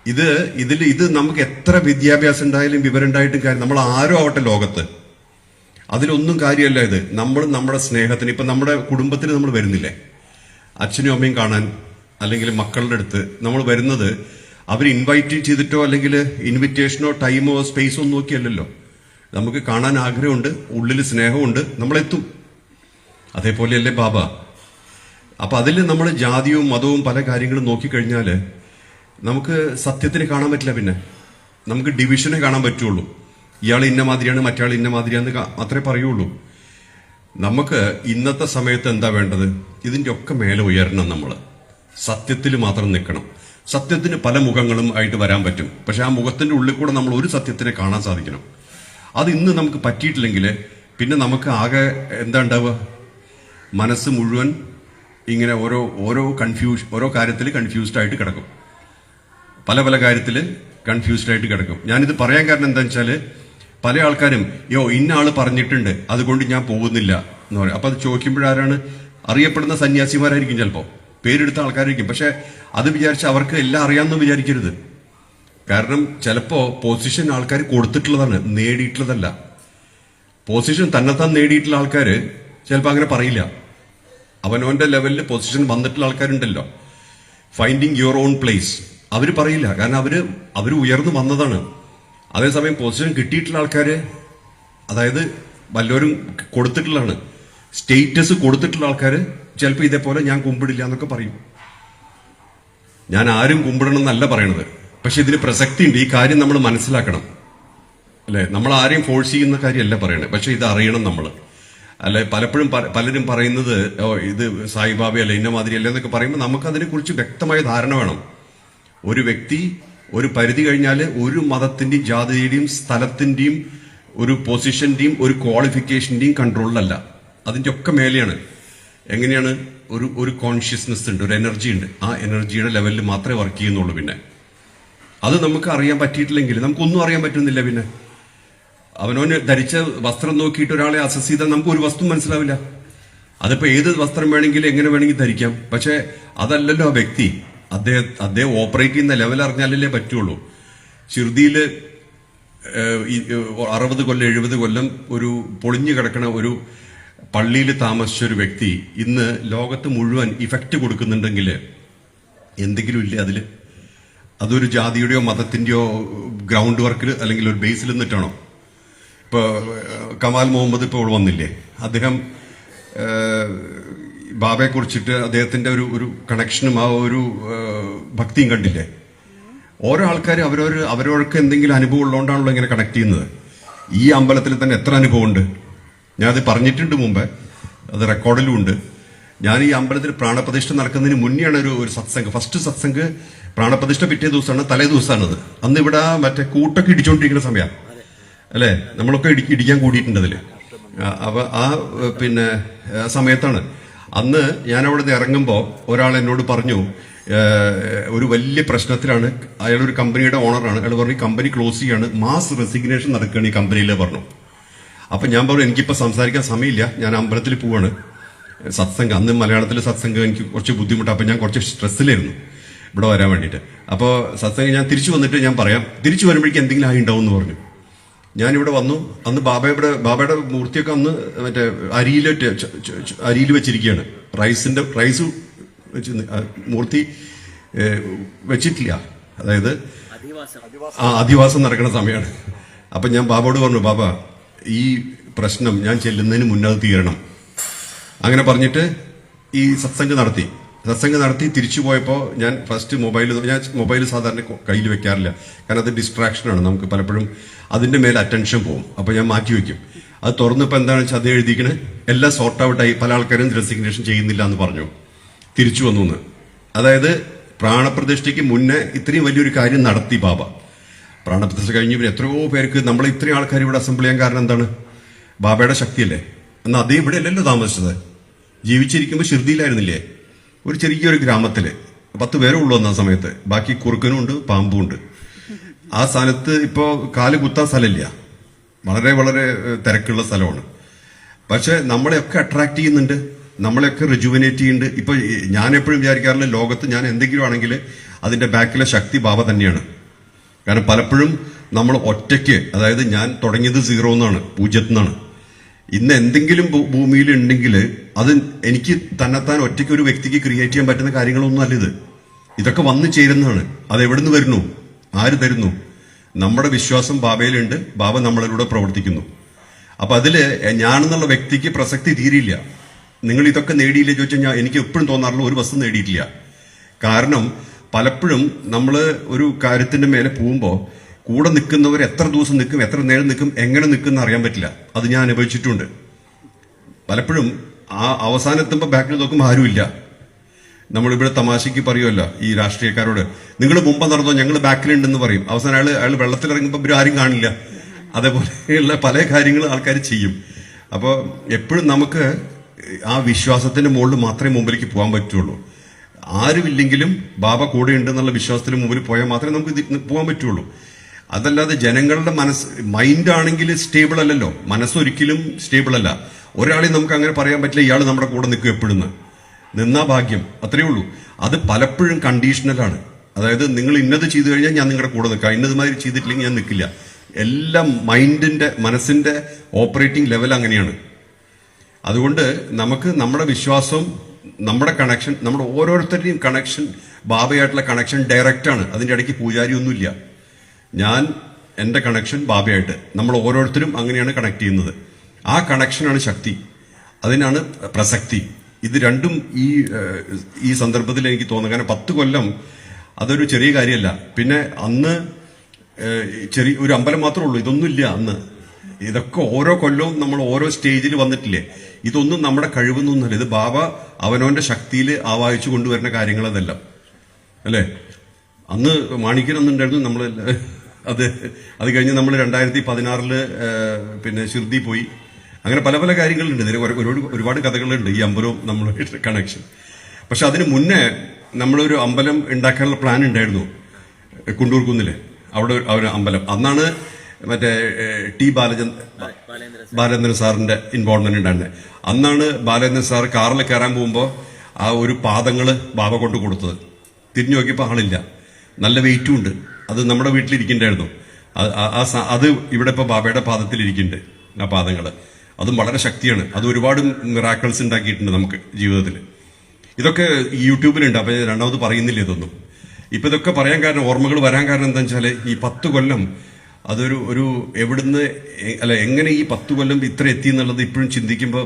ഇത് ഇതിൽ ഇത് നമുക്ക് എത്ര വിദ്യാഭ്യാസം ഉണ്ടായാലും വിവരം ഉണ്ടായിട്ടും കാര്യം നമ്മൾ ആരും ആവട്ടെ ലോകത്ത്. അതിലൊന്നും കാര്യമല്ല ഇത്. നമ്മൾ നമ്മുടെ സ്നേഹത്തിന് ഇപ്പം നമ്മുടെ കുടുംബത്തിന് നമ്മൾ വരുന്നില്ലേ? അച്ഛനും അമ്മയും കാണാൻ അല്ലെങ്കിൽ മക്കളുടെ അടുത്ത് നമ്മൾ വരുന്നത് അവർ ഇൻവൈറ്റ് ചെയ്തിട്ടോ അല്ലെങ്കിൽ ഇൻവിറ്റേഷനോ ടൈമോ സ്പേസോ ഒന്നും നോക്കിയല്ലല്ലോ. നമുക്ക് കാണാൻ ആഗ്രഹമുണ്ട് ഉള്ളിൽ സ്നേഹമുണ്ട് നമ്മളെത്തും. അതേപോലെയല്ലേ ബാബ. അപ്പൊ അതിൽ നമ്മൾ ജാതിയും മതവും പല കാര്യങ്ങളും നോക്കിക്കഴിഞ്ഞാൽ നമുക്ക് സത്യത്തിന് കാണാൻ പറ്റില്ല പിന്നെ. നമുക്ക് ഡിവിഷനെ കാണാൻ പറ്റുള്ളൂ. ഇയാൾ ഇന്ന മാതിരിയാണ് മറ്റയാൾ ഇന്ന മാതിരിയാന്ന് കാ- മാത്രമേ പറയുള്ളൂ. നമുക്ക് ഇന്നത്തെ സമയത്ത് എന്താ വേണ്ടത്? ഇതിന്റെ ഒക്കെ മേലെ ഉയരണം നമ്മൾ. സത്യത്തിൽ മാത്രം നിൽക്കണം. സത്യത്തിന് പല മുഖങ്ങളും ആയിട്ട് വരാൻ പറ്റും. പക്ഷെ ആ മുഖത്തിന്റെ ഉള്ളിൽ കൂടെ നമ്മൾ ഒരു സത്യത്തിനെ കാണാൻ സാധിക്കണം. അത് ഇന്ന് നമുക്ക് പറ്റിയിട്ടില്ലെങ്കിൽ പിന്നെ നമുക്ക് ആകെ എന്താ ഉണ്ടാവുക? മനസ്സ് മുഴുവൻ ഇങ്ങനെ ഓരോ ഓരോ കൺഫ്യൂഷൻ ഓരോ കാര്യത്തിൽ കൺഫ്യൂസ്ഡ് ആയിട്ട് കിടക്കും. പല പല കാര്യത്തിൽ കൺഫ്യൂസ്ഡ് ആയിട്ട് കിടക്കും. ഞാനിത് പറയാൻ കാരണം എന്താണെന്ന് വെച്ചാൽ പല ആൾക്കാരും യോ ഇന്ന ആൾ പറഞ്ഞിട്ടുണ്ട് അതുകൊണ്ട് ഞാൻ പോകുന്നില്ല എന്ന് പറയും. അപ്പോൾ അത് ചോദിക്കുമ്പോഴാരാണ് അറിയപ്പെടുന്ന സന്യാസിമാരായിരിക്കും ചിലപ്പോൾ പേരെടുത്ത ആൾക്കാരായിരിക്കും. പക്ഷേ അത് വിചാരിച്ച് അവർക്ക് എല്ലാം അറിയാമെന്ന് വിചാരിക്കരുത്. കാരണം ചിലപ്പോൾ പൊസിഷൻ ആൾക്കാർ കൊടുത്തിട്ടുള്ളതാണ് നേടിയിട്ടുള്ളതല്ല. പൊസിഷൻ തന്നെത്താൻ നേടിയിട്ടുള്ള ആൾക്കാർ ചിലപ്പോൾ അങ്ങനെ പറയില്ല. അവനവന്റെ ലെവലിൽ പൊസിഷൻ വന്നിട്ടുള്ള ആൾക്കാരുണ്ടല്ലോ. ഫൈൻഡിങ് യുവർ ഓൺ പ്ലേസ് അവർ പറയില്ല. കാരണം അവർ അവർ ഉയർന്നു വന്നതാണ്. അതേസമയം പൊസിഷൻ കിട്ടിയിട്ടുള്ള ആൾക്കാർ അതായത് വല്ലവരും കൊടുത്തിട്ടുള്ളതാണ്. സ്റ്റേറ്റസ് കൊടുത്തിട്ടുള്ള ആൾക്കാർ ചിലപ്പോൾ ഇതേപോലെ ഞാൻ കുമ്പിടില്ല എന്നൊക്കെ പറയും. ഞാൻ ആരും കുമ്പിടണം എന്നല്ല പറയണത്. പക്ഷെ ഇതിന് പ്രസക്തി ഉണ്ട് ഈ കാര്യം നമ്മൾ മനസ്സിലാക്കണം. അല്ലേ? നമ്മൾ ആരെയും ഫോഴ്സ് ചെയ്യുന്ന കാര്യമല്ല പറയണേ പക്ഷെ ഇത് അറിയണം നമ്മൾ അല്ലെ പലപ്പോഴും പലരും പറയുന്നത് ഓ ഇത് സായിബാബ അല്ല ഇന്ന മാതിരി അല്ല എന്നൊക്കെ പറയുമ്പോൾ നമുക്ക് അതിനെക്കുറിച്ച് വ്യക്തമായ ധാരണ വേണം. ഒരു വ്യക്തി ഒരു പരിധി കഴിഞ്ഞാൽ ഒരു മതത്തിന്റെയും ജാതിയുടെയും സ്ഥലത്തിന്റെയും ഒരു പൊസിഷന്റെയും ഒരു ക്വാളിഫിക്കേഷന്റെയും കൺട്രോളിലല്ല. അതിന്റെ ഒക്കെ മേലെയാണ്. എങ്ങനെയാണ്? ഒരു ഒരു കോൺഷ്യസ്നെസ് ഉണ്ട് ഒരു എനർജി ഉണ്ട്. ആ എനർജിയുടെ ലെവലിൽ മാത്രമേ വർക്ക് ചെയ്യുന്നുള്ളൂ പിന്നെ. അത് നമുക്ക് അറിയാൻ പറ്റിയിട്ടില്ലെങ്കിൽ നമുക്കൊന്നും അറിയാൻ പറ്റുന്നില്ല പിന്നെ. അവനവന് ധരിച്ച വസ്ത്രം നോക്കിയിട്ട് ഒരാളെ അസസ് ചെയ്താൽ നമുക്ക് ഒരു വസ്തു മനസ്സിലാവില്ല. അതിപ്പോ ഏത് വസ്ത്രം വേണമെങ്കിലും എങ്ങനെ വേണമെങ്കിൽ ധരിക്കാം. പക്ഷെ അതല്ലല്ലോ ആ വ്യക്തി. അദ്ദേഹം അദ്ദേഹം ഓപ്പറേറ്റ് ചെയ്യുന്ന ലെവൽ അറിഞ്ഞാലല്ലേ പറ്റുള്ളൂ. ഏഹ്, അറുപത് കൊല്ലം എഴുപത് കൊല്ലം ഒരു പൊളിഞ്ഞു കിടക്കണ ഒരു പള്ളിയിൽ താമസിച്ച ഒരു വ്യക്തി ഇന്ന് ലോകത്ത് മുഴുവൻ ഇഫക്റ്റ് കൊടുക്കുന്നുണ്ടെങ്കിൽ എന്തെങ്കിലും ഇല്ലേ അതിൽ? അതൊരു ജാതിയുടെയോ മതത്തിന്റെയോ ഗ്രൗണ്ട് വർക്കിൽ അല്ലെങ്കിൽ ഒരു ബേസിൽ നിന്നിട്ടാണോ? ഇപ്പൊ കമാൽ മുഹമ്മദ് ഇപ്പോൾ ഇവിടെ വന്നില്ലേ? അദ്ദേഹം ബാബയെ കുറിച്ചിട്ട് അദ്ദേഹത്തിന്റെ ഒരു ഒരു കണക്ഷനും ആ ഒരു ഭക്തിയും കണ്ടില്ലേ? ഓരോ ആൾക്കാർ അവരവർ അവരവർക്ക് എന്തെങ്കിലും അനുഭവം ഉള്ളതുകൊണ്ടാണല്ലോ ഇങ്ങനെ കണക്ട് ചെയ്യുന്നത്. ഈ അമ്പലത്തിൽ തന്നെ എത്ര അനുഭവമുണ്ട്? ഞാനത് പറഞ്ഞിട്ടുണ്ട് മുമ്പേ അത് റെക്കോർഡിലും ഉണ്ട്. ഞാൻ ഈ അമ്പലത്തിൽ പ്രാണപ്രതിഷ്ഠ നടക്കുന്നതിന് മുന്നെയാണ് ഒരു ഒരു സത്സംഗ്. ഫസ്റ്റ് സത്സംഗ് പ്രാണപ്രതിഷ്ഠ പിറ്റേ ദിവസമാണ് തലേ ദിവസമാണത്. അന്ന് ഇവിടെ മറ്റേ കൂട്ടൊക്കെ ഇടിച്ചുകൊണ്ടിരിക്കുന്ന സമയമാണ് അല്ലേ? നമ്മളൊക്കെ ഇടിക്ക് ഇടിക്കാൻ കൂടിയിട്ടുണ്ട് അതിൽ ആ, പിന്നെ സമയത്താണ്. അന്ന് ഞാൻ അവിടെ നിന്ന് ഇറങ്ങുമ്പോൾ ഒരാൾ എന്നോട് പറഞ്ഞു ഒരു വലിയ പ്രശ്നത്തിലാണ് അയാൾ ഒരു കമ്പനിയുടെ ഓണറാണ്. അയാൾ പറഞ്ഞു കമ്പനി ക്ലോസ് ചെയ്യാണ് മാസ് റെസിഗ്നേഷൻ നടക്കുകയാണ് ഈ കമ്പനിയിൽ പറഞ്ഞു. അപ്പൊ ഞാൻ പറഞ്ഞു എനിക്കിപ്പോ സംസാരിക്കാൻ സമയമില്ല ഞാൻ അമ്പലത്തിൽ പോവാണ്. സത്സംഗം അന്ന് മലയാളത്തിൽ സത്സംഗം എനിക്ക് കുറച്ച് ബുദ്ധിമുട്ടാണ് അപ്പൊ ഞാൻ കുറച്ച് സ്ട്രെസ്സിലായിരുന്നു ഇവിടെ വരാൻ വേണ്ടിയിട്ട്. അപ്പോൾ സത്സംഗം ഞാൻ തിരിച്ചു വന്നിട്ട് ഞാൻ പറയാം തിരിച്ചു വരുമ്പോഴേക്കും എന്തെങ്കിലും ആയി ഉണ്ടാവും എന്ന് പറഞ്ഞു. ഞാനിവിടെ വന്നു. അന്ന് ബാബയുടെ ബാബയുടെ മൂർത്തിയൊക്കെ അന്ന് മറ്റേ അരിയിൽ അരിയിൽ വെച്ചിരിക്കുകയാണ് റൈസിന്റെ റൈസ് വെച്ച് മൂർത്തി വെച്ചിട്ടില്ല. അതായത് ആ അധിവാസം നടക്കുന്ന സമയമാണ് അപ്പൊ ഞാൻ ബാബയോട് പറഞ്ഞു ബാബ ഈ പ്രശ്നം ഞാൻ ചെല്ലുന്നതിന് മുന്നത് തീരണം. അങ്ങനെ പറഞ്ഞിട്ട് ഈ സത്സംഗം നടത്തി. സത്സംഗ് നടത്തി തിരിച്ചു പോയപ്പോൾ ഞാൻ ഫസ്റ്റ് മൊബൈൽ ഞാൻ മൊബൈൽ സാധാരണ കയ്യിൽ വെക്കാറില്ല. കാരണം അത് ഡിസ്ട്രാക്ഷനാണ് നമുക്ക് പലപ്പോഴും അതിന്റെ മേലെ അറ്റൻഷൻ പോകും. അപ്പോൾ ഞാൻ മാറ്റി വയ്ക്കും അത് തുറന്നപ്പോൾ എന്താണെന്ന് വെച്ചാൽ അത് എഴുതിക്കണേ. എല്ലാം സോർട്ട് ഔട്ടായി പല ആൾക്കാരും റെസിഗ്നേഷൻ ചെയ്യുന്നില്ല എന്ന് പറഞ്ഞു. തിരിച്ചു വന്നു എന്ന്. അതായത് പ്രാണപ്രതിഷ്ഠയ്ക്ക് മുന്നേ ഇത്രയും വലിയൊരു കാര്യം നടത്തി ബാബ. പ്രാണപ്രതിഷ്ഠ കഴിഞ്ഞ് പിന്നെ എത്രയോ പേർക്ക് നമ്മൾ ഇത്രയും ആൾക്കാർ ഇവിടെ അസംബിൾ ചെയ്യാൻ കാരണം എന്താണ്? ബാബയുടെ ശക്തിയല്ലേ? എന്നാൽ അതേ ഇവിടെ അല്ലല്ലോ താമസിച്ചത്. ജീവിച്ചിരിക്കുമ്പോൾ ഷിർദിയിലായിരുന്നില്ലേ ഒരു ചെറിയൊരു ഗ്രാമത്തിൽ. പത്ത് പേരേ ഉള്ളൂ വന്ന സമയത്ത്. ബാക്കി കുറുക്കനും ഉണ്ട് പാമ്പും ഉണ്ട്. ആ സ്ഥലത്ത് ഇപ്പോ കാൽ കുത്താൻ സ്ഥലമില്ല. വളരെ വളരെ തിരക്കുള്ള സ്ഥലമാണ്. പക്ഷെ നമ്മളെയൊക്കെ അട്രാക്ട് ചെയ്യുന്നുണ്ട്. നമ്മളെയൊക്കെ റിജുവനേറ്റ് ചെയ്യുന്നുണ്ട്. ഇപ്പൊ ഞാൻ എപ്പോഴും വിചാരിക്കാറില്ല ലോകത്ത് ഞാൻ എന്തെങ്കിലും ആണെങ്കിൽ അതിന്റെ ബാക്കിലെ ശക്തി ബാബ തന്നെയാണ്. കാരണം പലപ്പോഴും നമ്മൾ ഒറ്റയ്ക്ക് അതായത് ഞാൻ തുടങ്ങിയത് സീറോ എന്നാണ് പൂജ്യത്തിൽ നിന്നാണ് ഇന്ന് എന്തെങ്കിലും ഭൂമിയിൽ ഉണ്ടെങ്കിൽ അത് എനിക്ക് തന്നെത്താൻ ഒറ്റയ്ക്ക് ഒരു വ്യക്തിക്ക് ക്രിയേറ്റ് ചെയ്യാൻ പറ്റുന്ന കാര്യങ്ങളൊന്നും അല്ല ഇത്. ഇതൊക്കെ വന്നു ചേരുന്നതാണ്. അത് എവിടുന്ന് വരുന്നു? ആര് തരുന്നു? നമ്മുടെ വിശ്വാസം ബാബയിലുണ്ട്. ബാബ നമ്മളിലൂടെ പ്രവർത്തിക്കുന്നു. അപ്പൊ അതിൽ ഞാനെന്നുള്ള വ്യക്തിക്ക് പ്രസക്തി തീരില്ല നിങ്ങൾ ഇതൊക്കെ നേടിയില്ലേ ചോദിച്ചാൽ ഞാൻ എനിക്ക് എപ്പോഴും തോന്നാറുള്ള ഒരു വസ്തു നേടിയിട്ടില്ല. കാരണം പലപ്പോഴും നമ്മൾ ഒരു കാര്യത്തിന്റെ മേലെ പോകുമ്പോൾ കൂടെ നിൽക്കുന്നവർ എത്ര ദിവസം നിൽക്കും എത്ര നേരം നിൽക്കും എങ്ങനെ നിൽക്കും എന്ന് അറിയാൻ പറ്റില്ല. അത് ഞാൻ അനുഭവിച്ചിട്ടുണ്ട്. പലപ്പോഴും ആ അവസാനെത്തുമ്പോൾ ബാക്കിൽ നോക്കുമ്പോൾ ആരുമില്ല. നമ്മളിവിടെ തമാശയ്ക്ക് പറയുമല്ലോ ഈ രാഷ്ട്രീയക്കാരോട് നിങ്ങൾ മുമ്പ് നടന്നോ ഞങ്ങൾ ബാക്കിലുണ്ടെന്ന് പറയും. അവസാനം അയാൾ അയാൾ വെള്ളത്തിലിറങ്ങുമ്പോൾ ഇവർ ആരും കാണില്ല. അതേപോലെയുള്ള പല കാര്യങ്ങളും ആൾക്കാർ ചെയ്യും. അപ്പോൾ എപ്പോഴും നമുക്ക് ആ വിശ്വാസത്തിന്റെ മുകളിൽ മാത്രമേ മുമ്പിലേക്ക് പോകാൻ പറ്റുള്ളൂ. ആരുമില്ലെങ്കിലും ബാബ കൂടെ ഉണ്ടെന്നുള്ള വിശ്വാസത്തിന് മുമ്പിൽ പോയാൽ മാത്രമേ നമുക്ക് പോകാൻ പറ്റുള്ളൂ. അതല്ലാതെ ജനങ്ങളുടെ മനസ്സ് മൈൻഡ് ആണെങ്കിൽ സ്റ്റേബിൾ അല്ലല്ലോ. മനസ്സൊരിക്കലും സ്റ്റേബിൾ അല്ല. ഒരാളെയും നമുക്ക് അങ്ങനെ പറയാൻ പറ്റില്ല ഇയാൾ നമ്മുടെ കൂടെ നിൽക്കും എപ്പോഴും നിന്നാ ഭാഗ്യം. അത്രയേ ഉള്ളൂ. അത് പലപ്പോഴും കണ്ടീഷണലാണ് അതായത് നിങ്ങൾ ഇന്നത് ചെയ്തു കഴിഞ്ഞാൽ ഞാൻ നിങ്ങളുടെ കൂടെ നിൽക്കാം. ഇന്നത് മാതിരി ചെയ്തിട്ടില്ലെങ്കിൽ ഞാൻ നിൽക്കില്ല. എല്ലാം മൈൻഡിന്റെ മനസ്സിന്റെ ഓപ്പറേറ്റിംഗ് ലെവൽ അങ്ങനെയാണ്. അതുകൊണ്ട് നമുക്ക് നമ്മുടെ വിശ്വാസവും നമ്മുടെ കണക്ഷൻ നമ്മുടെ ഓരോരുത്തരുടെയും കണക്ഷൻ ബാബയായിട്ടുള്ള കണക്ഷൻ ഡയറക്റ്റാണ് അതിന്റെ ഇടയ്ക്ക് പൂജാരി ഒന്നുമില്ല. ഞാൻ എന്റെ കണക്ഷൻ ബാബയായിട്ട്. നമ്മൾ ഓരോരുത്തരും അങ്ങനെയാണ് കണക്ട് ചെയ്യുന്നത്. ആ കണക്ഷനാണ് ശക്തി. അതിനാണ് പ്രസക്തി. ഇത് രണ്ടും ഈ ഈ സന്ദർഭത്തിൽ എനിക്ക് തോന്നുന്നു. കാരണം പത്ത് കൊല്ലം അതൊരു ചെറിയ കാര്യമല്ല. പിന്നെ അന്ന് ചെറിയ ഒരു അമ്പലം മാത്രമേ ഉള്ളൂ. ഇതൊന്നുമില്ല അന്ന്. ഇതൊക്കെ ഓരോ കൊല്ലവും നമ്മൾ ഓരോ സ്റ്റേജിൽ വന്നിട്ടില്ലേ? ഇതൊന്നും നമ്മുടെ കഴിവൊന്നുമല്ല ഇത് ബാബ അവനവന്റെ ശക്തിയിൽ ആവാഹിച്ചു കൊണ്ടുവരുന്ന കാര്യങ്ങളതെല്ലാം. അല്ലേ? അന്ന് മാണിക്കനൊന്നുണ്ടായിരുന്നു നമ്മൾ അത് അത് കഴിഞ്ഞ് നമ്മൾ രണ്ടായിരത്തി പതിനാറിൽ പിന്നെ ഷിർദി പോയി. അങ്ങനെ പല പല കാര്യങ്ങളുണ്ട്. ഇതിൽ ഒരു- ഒരുപാട് ഒരുപാട് കഥകളുണ്ട് ഈ അമ്പലവും നമ്മളുമായിട്ട് കണക്ഷൻ പക്ഷെ അതിന് മുന്നേ നമ്മളൊരു അമ്പലം ഉണ്ടാക്കാനുള്ള പ്ലാൻ ഉണ്ടായിരുന്നു. കുണ്ടൂർ കുന്നിൽ. അവിടെ ഒരു- അമ്പലം. അന്നാണ് മറ്റേ ടി ബാലചന്ദ്ര ബാലേന്ദ്രൻ സാറിന്റെ ഇൻവോൾവ്മെന്റ് ഉണ്ടായിരുന്നത് അന്നാണ് ബാലേന്ദ്രൻ സാർ കാറിൽ കയറാൻ പോകുമ്പോൾ ആ ഒരു പാദങ്ങൾ ബാബ കൊണ്ട് കൊടുത്തത്. തിരിഞ്ഞു നോക്കിയപ്പോൾ ആളില്ല. നല്ല വെയിറ്റും ഉണ്ട്. അത് നമ്മുടെ വീട്ടിലിരിക്കണ്ടായിരുന്നു. അത് ഇവിടെ ഇപ്പോൾ ബാബയുടെ പാദത്തിൽ ഇരിക്കുന്നുണ്ട് ആ പാദങ്ങൾ. അതും വളരെ ശക്തിയാണ്. അത് ഒരുപാട് മിറാക്കിൾസ് ഉണ്ടാക്കിയിട്ടുണ്ട് നമുക്ക് ജീവിതത്തിൽ. ഇതൊക്കെ യൂട്യൂബിലുണ്ട് അപ്പൊ ഞാൻ രണ്ടാമത് പറയുന്നില്ല ഇതൊന്നും. ഇപ്പൊ ഇതൊക്കെ പറയാൻ കാരണം ഓർമ്മകൾ വരാൻ കാരണം എന്താ വെച്ചാൽ ഈ പത്ത് കൊല്ലം അതൊരു ഒരു എവിടുന്ന് അല്ല എങ്ങനെ ഈ പത്ത് കൊല്ലം ഇത്ര എത്തി എന്നുള്ളത് ഇപ്പോഴും ചിന്തിക്കുമ്പോൾ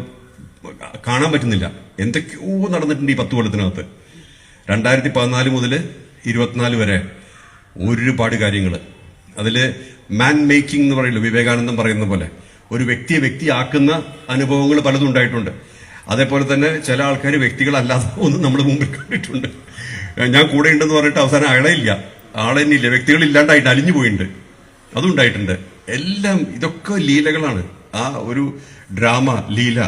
കാണാൻ പറ്റുന്നില്ല. എന്തൊക്കെയോ നടന്നിട്ടുണ്ട് ഈ പത്ത് കൊല്ലത്തിനകത്ത്. രണ്ടായിരത്തി പതിനാല് മുതൽ ഇരുപത്തിനാല് വരെ ഒരുപാട് കാര്യങ്ങൾ അതിൽ മാൻ മേക്കിംഗ് എന്ന് പറയുള്ളൂ വിവേകാനന്ദം പറയുന്ന പോലെ. ഒരു വ്യക്തിയെ വ്യക്തിയാക്കുന്ന അനുഭവങ്ങൾ പലതും ഉണ്ടായിട്ടുണ്ട്. അതേപോലെ തന്നെ ചില ആൾക്കാർ വ്യക്തികളല്ലാതെ ഒന്നും നമ്മുടെ മുമ്പിൽ കണ്ടിട്ടുണ്ട്. ഞാൻ കൂടെ ഉണ്ടെന്ന് പറഞ്ഞിട്ട് അവസാനം ആളെ ഇല്ല ആളെ തന്നെ വ്യക്തികൾ ഇല്ലാണ്ടായിട്ട് അലിഞ്ഞു പോയിട്ടുണ്ട് അതും ഉണ്ടായിട്ടുണ്ട് എല്ലാം ഇതൊക്കെ ലീലകളാണ്. ആ ഒരു ഡ്രാമ ലീല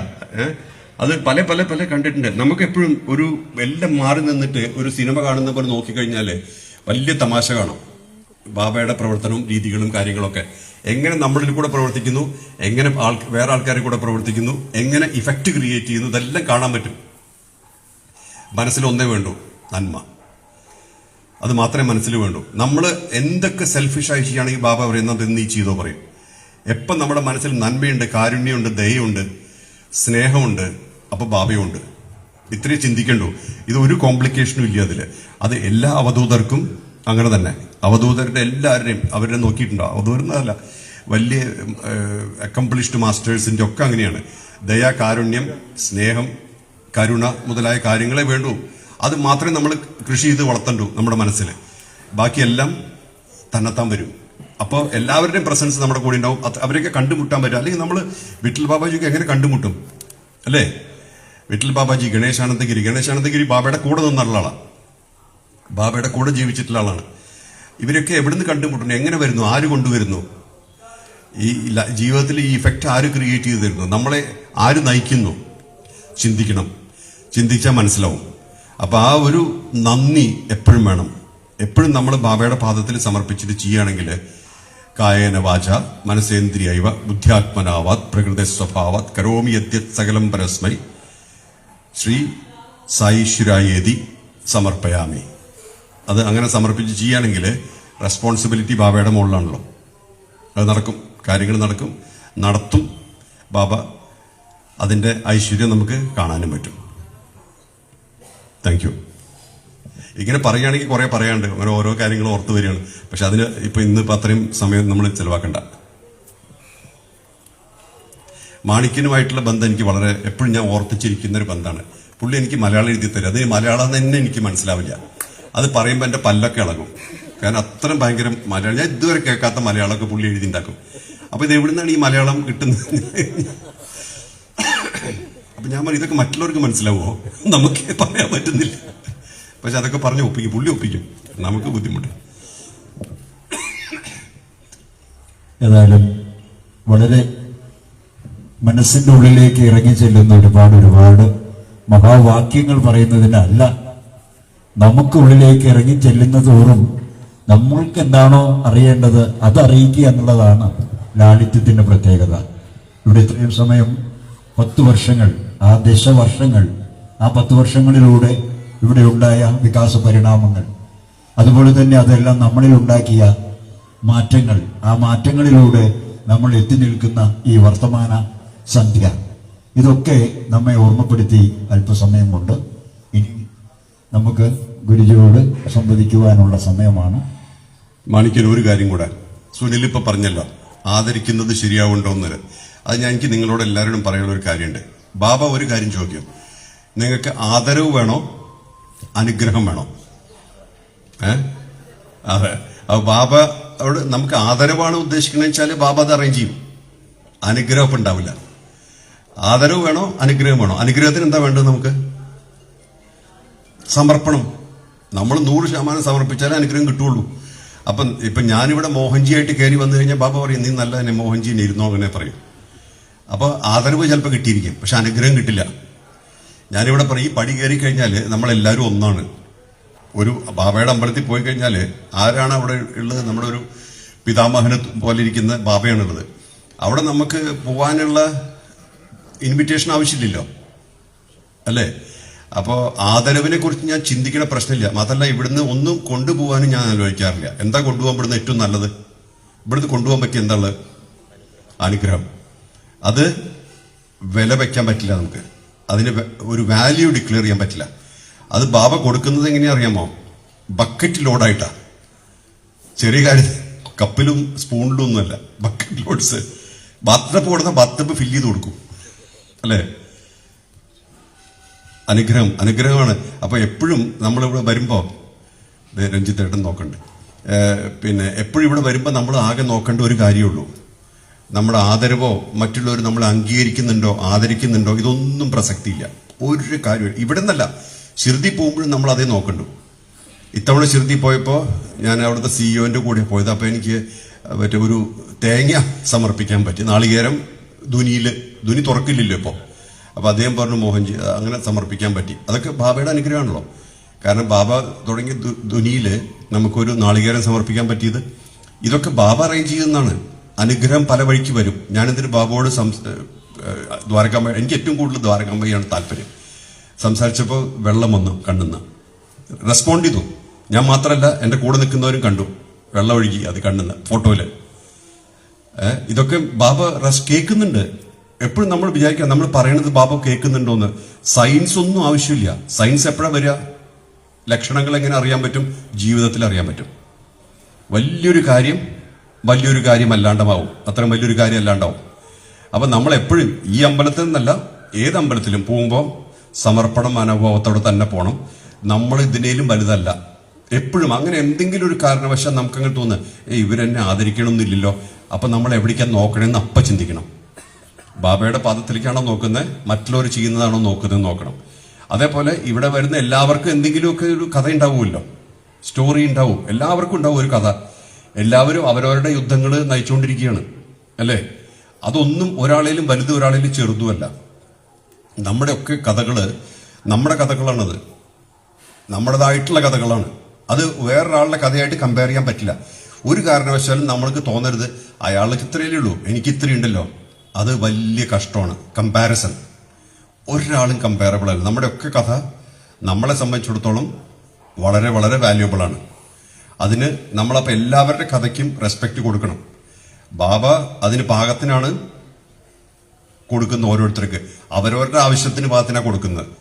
അത് പല പല പല കണ്ടിട്ടുണ്ട്. നമുക്ക് എപ്പോഴും ഒരു എല്ലാം മാറി നിന്നിട്ട് ഒരു സിനിമ കാണുന്ന പോലെ നോക്കിക്കഴിഞ്ഞാൽ വലിയ തമാശ കാണും. ബാബയുടെ പ്രവർത്തനവും രീതികളും കാര്യങ്ങളൊക്കെ. എങ്ങനെ നമ്മളിൽ കൂടെ പ്രവർത്തിക്കുന്നു എങ്ങനെ ആൾ വേറെ ആൾക്കാരിൽ കൂടെ പ്രവർത്തിക്കുന്നു എങ്ങനെ ഇഫക്റ്റ് ക്രിയേറ്റ് ചെയ്യുന്നു ഇതെല്ലാം കാണാൻ പറ്റും. മനസ്സിൽ ഒന്നേ വേണ്ടൂ നന്മ. അത് മാത്രമേ മനസ്സിൽ വേണ്ടു. നമ്മൾ എന്തൊക്കെ സെൽഫിഷായി ചെയ്യുകയാണെങ്കിൽ ബാബ പറയുന്നത് നീ ചെയ്തോ പറയും. എപ്പം നമ്മുടെ മനസ്സിൽ നന്മയുണ്ട് കാരുണ്യമുണ്ട് ദയുണ്ട് സ്നേഹമുണ്ട് അപ്പം ബാബയുണ്ട്. ഇത്രയും ചിന്തിക്കണ്ടു. ഇത് ഒരു കോംപ്ലിക്കേഷനും ഇല്ല അതിൽ അത് എല്ലാ അവധൂതർക്കും അങ്ങനെ തന്നെ. അവധൂതരുടെ എല്ലാവരുടെയും അവരെ നോക്കിയിട്ടുണ്ടോ? അവധൂതരെന്നല്ല. വലിയ അക്കംപ്ലിഷ്ഡ് മാസ്റ്റേഴ്സിന്റെ ഒക്കെ അങ്ങനെയാണ്. ദയ കാരുണ്യം സ്നേഹം കരുണ മുതലായ കാര്യങ്ങളെ വേണ്ടൂ. അത് മാത്രമേ നമ്മൾ കൃഷി ചെയ്ത് വളർത്തണ്ടൂ നമ്മുടെ മനസ്സിൽ. ബാക്കിയെല്ലാം തന്നെത്താൻ വരും. അപ്പോൾ എല്ലാവരുടെയും പ്രസൻസ് നമ്മുടെ കൂടെ ഉണ്ടാവും. അവരെയൊക്കെ കണ്ടുമുട്ടാൻ പറ്റും. അല്ലെങ്കിൽ നമ്മൾ വിട്ടൽ ബാബാജിക്ക് എങ്ങനെ കണ്ടുമുട്ടും? അല്ലേ? വിട്ടൽ ബാബാജി ഗണേശാനന്ദഗിരി. ഗണേശാനന്ദഗിരി ബാബയുടെ കൂടെ നിന്നുള്ള ആളാണ് ബാബയുടെ കൂടെ ജീവിച്ചിട്ടുള്ള ആളാണ്. ഇവരൊക്കെ എവിടുന്ന് കണ്ടുമുട്ടുന്നു എങ്ങനെ വരുന്നു? ആര് കൊണ്ടുവരുന്നു? ഈ ജീവിതത്തിൽ ഈ ഇഫക്റ്റ് ആര് ക്രിയേറ്റ് ചെയ്തു തരുന്നു? നമ്മളെ ആര് നയിക്കുന്നു? ചിന്തിക്കണം. ചിന്തിച്ചാൽ മനസ്സിലാവും. അപ്പോൾ ആ ഒരു നന്ദി എപ്പോഴും വേണം. എപ്പോഴും നമ്മൾ ബാബയുടെ പാദത്തിൽ സമർപ്പിച്ചിട്ട് ചെയ്യുകയാണെങ്കിൽ കായേന വാച മനസേന്ദ്രിയവ ബുദ്ധ്യാത്മനാവാത് പ്രകൃതി സ്വഭാവാത് കരോമി യദ്യത് സകലം പരസ്മൈ ശ്രീ സായിശ്വരായേതി സമർപ്പയാമി. അത് അങ്ങനെ സമർപ്പിച്ച് ചെയ്യുകയാണെങ്കിൽ റെസ്പോൺസിബിലിറ്റി ബാബയുടെ മുകളിലാണല്ലോ. അത് നടക്കും. കാര്യങ്ങൾ നടക്കും. നടത്തും. ബാബ അതിന്റെ ഐശ്വര്യം നമുക്ക് കാണാനും പറ്റും. താങ്ക് യു ഇങ്ങനെ പറയുകയാണെങ്കിൽ കുറെ പറയാണ്ട് അങ്ങനെ ഓരോ കാര്യങ്ങളും ഓർത്ത് വരികയാണ്. പക്ഷെ അതിന് ഇപ്പൊ ഇന്നിപ്പോൾ അത്രയും സമയം നമ്മൾ ചെലവാക്കണ്ട. മാണിക്കനുമായിട്ടുള്ള ബന്ധം എനിക്ക് വളരെ എപ്പോഴും ഞാൻ ഓർത്തിച്ചിരിക്കുന്ന ഒരു ബന്ധമാണ്. പുള്ളി എനിക്ക് മലയാളം എഴുതി തരും അത് മലയാളം തന്നെ എനിക്ക് മനസ്സിലാവില്ല. അത് പറയുമ്പോൾ എന്റെ പല്ലൊക്കെ ഇളകും. കാരണം അത്രയും ഭയങ്കര മലയാളം. ഞാൻ ഇതുവരെ കേൾക്കാത്ത മലയാളമൊക്കെ പുള്ളി എഴുതി ഉണ്ടാക്കും അപ്പൊ ഇത് എവിടെ നിന്നാണ് ഈ മലയാളം കിട്ടുന്നത്? അപ്പൊ ഞാൻ പറയും ഇതൊക്കെ മറ്റുള്ളവർക്ക് മനസ്സിലാവുമോ? നമുക്ക് പറയാൻ പറ്റുന്നില്ല. പക്ഷെ അതൊക്കെ പറഞ്ഞ് ഒപ്പിക്കും. പുള്ളി ഒപ്പിക്കും. നമുക്ക് ബുദ്ധിമുട്ട്. ഏതായാലും വളരെ മനസ്സിന്റെ ഉള്ളിലേക്ക് ഇറങ്ങി ചെല്ലുന്ന ഒരുപാട് ഒരുപാട് മഹാവാക്യങ്ങൾ പറയുന്നതിനല്ല നമുക്ക് ഉള്ളിലേക്ക് ഇറങ്ങി ചെല്ലുന്ന തോറും നമ്മൾക്ക് എന്താണോ അറിയേണ്ടത് അത് അറിയിക്കുക എന്നുള്ളതാണ് ലാളിത്യത്തിന്റെ പ്രത്യേകത. ഇവിടെ ഇത്രയും സമയം പത്ത് വർഷങ്ങൾ ആ ദശവർഷങ്ങൾ ആ പത്ത് വർഷങ്ങളിലൂടെ ഇവിടെ ഉണ്ടായ വികാസ പരിണാമങ്ങൾ അതുപോലെ തന്നെ അതെല്ലാം നമ്മളിൽ ഉണ്ടാക്കിയ മാറ്റങ്ങൾ ആ മാറ്റങ്ങളിലൂടെ നമ്മൾ എത്തി നിൽക്കുന്ന ഈ വർത്തമാന സന്ധ്യ. ഇതൊക്കെ നമ്മെ ഓർമ്മപ്പെടുത്തി അല്പസമയം കൊണ്ട് നമുക്ക് ഗുരുജിയോട് സംവദിക്കുവാനുള്ള സമയമാണ്. മാണിക്കൻ ഒരു കാര്യം കൂടെ. സുനിൽ ഇപ്പൊ പറഞ്ഞല്ലോ ആദരിക്കുന്നത് ശരിയാവുണ്ടോ അത് ഞാൻ എനിക്ക് നിങ്ങളോട് എല്ലാവരോടും പറയാനുള്ള ഒരു കാര്യമുണ്ട്. ബാബ ഒരു കാര്യം ചോദിക്കും. നിങ്ങൾക്ക് ആദരവ് വേണോ? അനുഗ്രഹം വേണോ? ഏ? അതെ. ബാബയോട് നമുക്ക് ആദരവാണ് ഉദ്ദേശിക്കുന്നത് വെച്ചാൽ ബാബ അത് അറേഞ്ച് ചെയ്യും. അനുഗ്രഹം ഉണ്ടാവില്ല. ആദരവ് വേണോ? അനുഗ്രഹം വേണോ? അനുഗ്രഹത്തിന് എന്താ വേണ്ടത് നമുക്ക്? സമർപ്പണം. നമ്മൾ നൂറ് ശതമാനം സമർപ്പിച്ചാലേ അനുഗ്രഹം കിട്ടുള്ളൂ അപ്പം ഇപ്പൊ ഞാനിവിടെ മോഹൻജിയായിട്ട് കയറി വന്നു കഴിഞ്ഞാൽ ബാബ പറയും നീ നല്ല തന്നെ മോഹൻജിനെ ഇരുന്നോ അങ്ങനെ പറയും. അപ്പൊ ആദരവ് ചിലപ്പോൾ കിട്ടിയിരിക്കും പക്ഷെ അനുഗ്രഹം കിട്ടില്ല. ഞാനിവിടെ പറയും ഈ പടി കയറി കഴിഞ്ഞാൽ നമ്മളെല്ലാവരും ഒന്നാണ്. ഒരു ബാബയുടെ അമ്പലത്തിൽ പോയി കഴിഞ്ഞാൽ ആരാണ് അവിടെ ഉള്ളത്? നമ്മുടെ ഒരു പിതാമഹനെ പോലെ ഇരിക്കുന്ന ബാബയാണുള്ളത്. അവിടെ നമുക്ക് പോകാനുള്ള ഇൻവിറ്റേഷൻ ആവശ്യമില്ലല്ലോ. അല്ലേ? അപ്പോൾ ആദരവിനെ കുറിച്ച് ഞാൻ ചിന്തിക്കണ പ്രശ്നമില്ല. മാത്രമല്ല ഇവിടുന്ന് ഒന്നും കൊണ്ടുപോകാനും ഞാൻ ആലോചിക്കാറില്ല. എന്താ കൊണ്ടുപോകാൻ ഇവിടുന്ന് ഏറ്റവും നല്ലത്? ഇവിടുന്ന് കൊണ്ടുപോകാൻ പറ്റിയ എന്താണ് അനുഗ്രഹം. അത് വില വെക്കാൻ പറ്റില്ല നമുക്ക്. അതിന് ഒരു വാല്യൂ ഡിക്ലെയർ ചെയ്യാൻ പറ്റില്ല. അത് ബാബ കൊടുക്കുന്നത് എങ്ങനെയാ അറിയാമോ? ബക്കറ്റ് ലോഡായിട്ടാ ചെറിയ കാര്യം കപ്പിലും സ്പൂണിലും ഒന്നുമല്ല. ബക്കറ്റ് ലോഡ്സ് ബാത്ടപ്പ് കൊടുത്താൽ ബാത്ടപ്പ് ഫില്ല് ചെയ്ത് കൊടുക്കും. അല്ലേ? അനുഗ്രഹം അനുഗ്രഹമാണ്. അപ്പോൾ എപ്പോഴും നമ്മളിവിടെ വരുമ്പോൾ ദേ രഞ്ജിത്തേട്ടൻ നോക്കണ്ടേ. പിന്നെ എപ്പോഴും ഇവിടെ വരുമ്പോൾ നമ്മൾ ആകെ നോക്കേണ്ട ഒരു കാര്യമുള്ളൂ. നമ്മുടെ ആദരവോ മറ്റുള്ളവർ നമ്മൾ അംഗീകരിക്കുന്നുണ്ടോ ആദരിക്കുന്നുണ്ടോ ഇതൊന്നും പ്രസക്തിയില്ല. ഒരു കാര്യം ഇവിടെ നിന്നല്ല ശിർദി പോകുമ്പോഴും നമ്മൾ അതേ നോക്കണ്ടു. ഇത്തവണ ശിർദി പോയപ്പോൾ ഞാൻ അവിടുത്തെ സിഇഒന്റെ കൂടെ പോയത്. അപ്പോൾ എനിക്ക് മറ്റേ ഒരു തേങ്ങ സമർപ്പിക്കാൻ പറ്റി. നാളികേരം ധുനിയിൽ ധുനി തുറക്കില്ലല്ലോ ഇപ്പോൾ അപ്പോൾ അദ്ദേഹം പറഞ്ഞു മോഹൻജി അങ്ങനെ സമർപ്പിക്കാൻ പറ്റി. അതൊക്കെ ബാബയുടെ അനുഗ്രഹമാണല്ലോ. കാരണം ബാബ തുടങ്ങി ധു- ധുനിയിൽ നമുക്കൊരു നാളികേരം സമർപ്പിക്കാൻ പറ്റിയത്. ഇതൊക്കെ ബാബ അറേഞ്ച് ചെയ്യുന്നതാണ്. അനുഗ്രഹം പല വഴിക്ക് വരും. ഞാനിതിന് ബാബയോട് സംസ് ദ്വാരകാമ്പ എനിക്ക് ഏറ്റവും കൂടുതൽ ദ്വാരകാമ്പയാണ് താല്പര്യം. സംസാരിച്ചപ്പോൾ വെള്ളം വന്നു കണ്ണുന്ന്. റെസ്പോണ്ട് ചെയ്തു. ഞാൻ മാത്രമല്ല എന്റെ കൂടെ നിൽക്കുന്നവരും കണ്ടു. വെള്ളം ഒഴുകി അത് കണ്ണുന്ന് ഫോട്ടോയിൽ. ഏ, ഇതൊക്കെ ബാബ റസ് കേൾക്കുന്നുണ്ട്. എപ്പോഴും നമ്മൾ വിചാരിക്കുക നമ്മൾ പറയണത് ബാബ കേൾക്കുന്നുണ്ടോന്ന്. സയൻസ് ഒന്നും ആവശ്യമില്ല. സയൻസ് എപ്പോഴാ വരിക? ലക്ഷണങ്ങൾ എങ്ങനെ അറിയാൻ പറ്റും? ജീവിതത്തിൽ അറിയാൻ പറ്റും. വലിയൊരു കാര്യം വലിയൊരു കാര്യം അല്ലാണ്ടമാവും. അത്രയും വലിയൊരു കാര്യം അല്ലാണ്ടാവും. അപ്പൊ നമ്മൾ എപ്പോഴും ഈ അമ്പലത്തിൽ നിന്നല്ല ഏത് അമ്പലത്തിലും പോകുമ്പോൾ സമർപ്പണ മനോഭാവത്തോടെ തന്നെ പോകണം നമ്മൾ ഇതിനേലും വലുതല്ല. എപ്പോഴും അങ്ങനെ എന്തെങ്കിലും ഒരു കാരണവശാൽ നമുക്കങ്ങനെ തോന്നുക ഏ ഇവരെന്നെ ആദരിക്കണമെന്നില്ലല്ലോ അപ്പൊ നമ്മൾ എവിടേക്കാണ് നോക്കണമെന്ന് അപ്പ ചിന്തിക്കണം. ബാബയുടെ പാദത്തിലേക്കാണോ നോക്കുന്നത്? മറ്റുള്ളവർ ചെയ്യുന്നതാണോ നോക്കുന്നത് നോക്കണം. അതേപോലെ ഇവിടെ വരുന്ന എല്ലാവർക്കും എന്തെങ്കിലുമൊക്കെ ഒരു കഥ ഉണ്ടാവുമല്ലോ. സ്റ്റോറി ഉണ്ടാവും. എല്ലാവർക്കും ഉണ്ടാവും ഒരു കഥ. എല്ലാവരും അവരവരുടെ യുദ്ധങ്ങൾ നയിച്ചുകൊണ്ടിരിക്കുകയാണ്. അല്ലേ? അതൊന്നും ഒരാളേലും വലുത് ഒരാളേലും ചെറുതുമല്ല. നമ്മുടെ ഒക്കെ കഥകൾ നമ്മുടെ കഥകളാണത്. നമ്മുടേതായിട്ടുള്ള കഥകളാണ്. അത് വേറൊരാളുടെ കഥയായിട്ട് കമ്പയർ ചെയ്യാൻ പറ്റില്ല. ഒരു കാരണവശാലും നമ്മൾക്ക് തോന്നരുത്. അയാൾക്ക് ഇത്രയല്ലേ ഉള്ളൂ. എനിക്ക് ഇത്രയും ഉണ്ടല്ലോ അത് വലിയ കഷ്ടമാണ്. കമ്പാരിസൺ ഒരാളും കമ്പയറബിൾ അല്ല. നമ്മുടെ ഒക്കെ കഥ നമ്മളെ സംബന്ധിച്ചിടത്തോളം വളരെ വളരെ വാല്യുബിൾ ആണ്. അതിന് നമ്മളപ്പോൾ എല്ലാവരുടെ കഥയ്ക്കും റെസ്പെക്റ്റ് കൊടുക്കണം. ബാബ അതിന് പാകത്തിനാണ് കൊടുക്കുന്ന ഓരോരുത്തർക്ക്. അവരവരുടെ ആവശ്യത്തിന് പാകത്തിനാണ് കൊടുക്കുന്നത്.